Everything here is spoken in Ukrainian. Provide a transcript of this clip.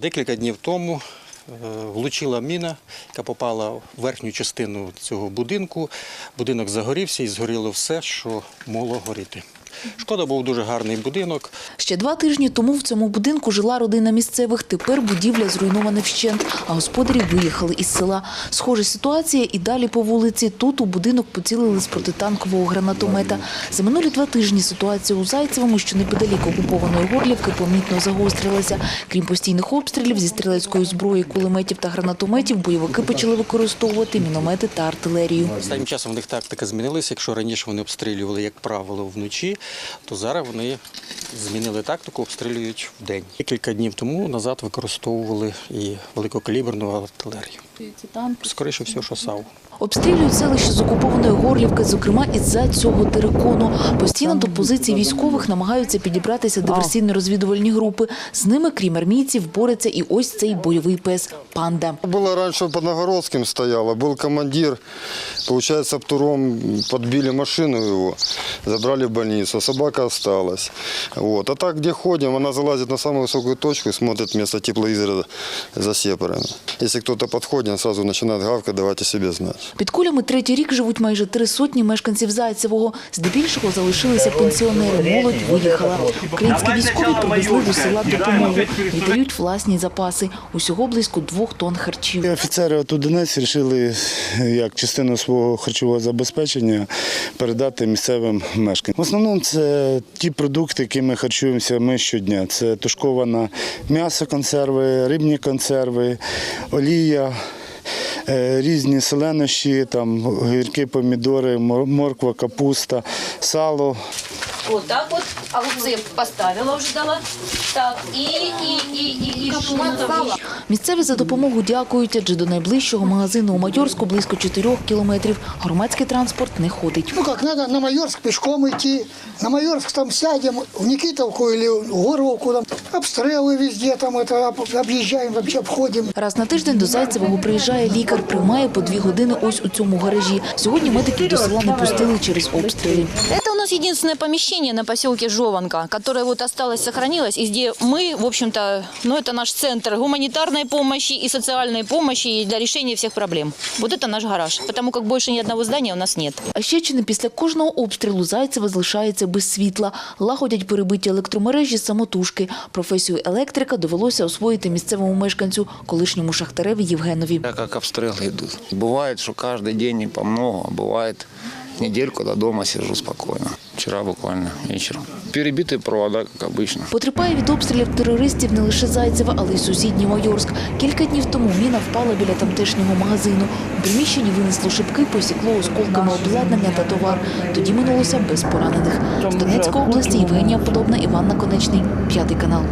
Декілька днів тому е, влучила міна, яка попала в верхню частину цього будинку. Будинок загорівся і згоріло все, що могло горіти. Шкода, був дуже гарний будинок. Ще два тижні тому в цьому будинку жила родина місцевих. Тепер будівля зруйнована вщент, а господарі виїхали із села. Схожа ситуація і далі по вулиці. Тут у будинок поцілили з протитанкового гранатомета. За минулі два тижні ситуація у Зайцевому, що неподалік окупованої Горлівки, помітно загострилася. Крім постійних обстрілів зі стрілецької зброї, кулеметів та гранатометів, бойовики почали використовувати міномети та артилерію. Останнім часом в них тактика змінилася. Якщо раніше вони обстрілювали, як правило, вночі, то зараз вони змінили тактику, обстрілюють в день. Декілька днів тому назад використовували і великокаліберну артилерію Скоріше всього, що САУ. Обстрілюють селище з окупованої Горлівки, зокрема із-за цього терикону. Постійно до позицій військових намагаються підібратися диверсійно-розвідувальні групи. З ними, крім армійців, бореться і ось цей бойовий пес – панда. Было раньше под Новгородским стояло, был командир, получается, втором подбили машину его, забрали в больницу, а собака осталась. Вот. А так, где ходим, она залазит на самую высокую точку и смотрит вместо тепловизора за сепарами. Если кто-то подходит, она сразу начинает гавкать, давайте себе знать. Під кулями третій рік живуть майже три сотні мешканців Зайцевого. Здебільшого залишилися пенсіонери. Молодь виїхала. Українські військові привезли до села допомогу. Віддають власні запаси. Усього близько двох тонн харчів. Офіцери от Одинець вирішили як частину свого харчового забезпечення передати місцевим мешканцям. В основному це ті продукти, якими харчуємося ми щодня. Це тушковане м'ясо, консерви, рибні консерви, олія. Е, Різні селенощі, там гірки, помідори, мор- морква, капуста, сало. Отак от, а вот. Поставила вже дала. Так, и, и, и, и, и шматала. Місцеві за допомогу дякують, адже до найближчого магазину у Майорську близько 4 кілометрів. Громадський транспорт не ходить. Ну как, надо на Майорск пешком идти. На Майорск там сядем, в Никитовку или в Горловку, там обстрелы везде, там это об- объезжаем, вообще обходим. Раз на тиждень до Зайцевого приїжджає лікар, приймає по дві години ось у цьому гаражі. Сьогодні медиків до села не пустили через обстріли. Это у нас единственное помещение на поселке Жованка, которое вот осталось, сохранилось, и где мы, в общем-то, ну это наш центр гуманитарной помощи и социальной помощи и для решения всех проблем. Вот это наш гараж, потому как больше ни одного здания у нас нет. А ще чи не після кожного обстрілу Зайцеве залишається без світла. Лагодять перебиті електромережі самотужки. Професію електрика довелося освоїти місцевому мешканцю, колишньому шахтареві Євгенові. Так как обстрелы идут. Бывает, что каждый день не по много, а бывает недельку до дома сижу спокойно. Вчера буквально вечером. Перебитые провода, как обычно. Потерпає від обстрілів терористів не лише Зайцева, але й сусідній Майорськ. Кілька днів тому міна впала біля тамтешнього магазину. У приміщенні винесло шибки, посікло осколками обладнання та товар. Тоді минулося без поранених. З Донецької області Євгенія Подобна, Іван Наконечний, п'ятий канал.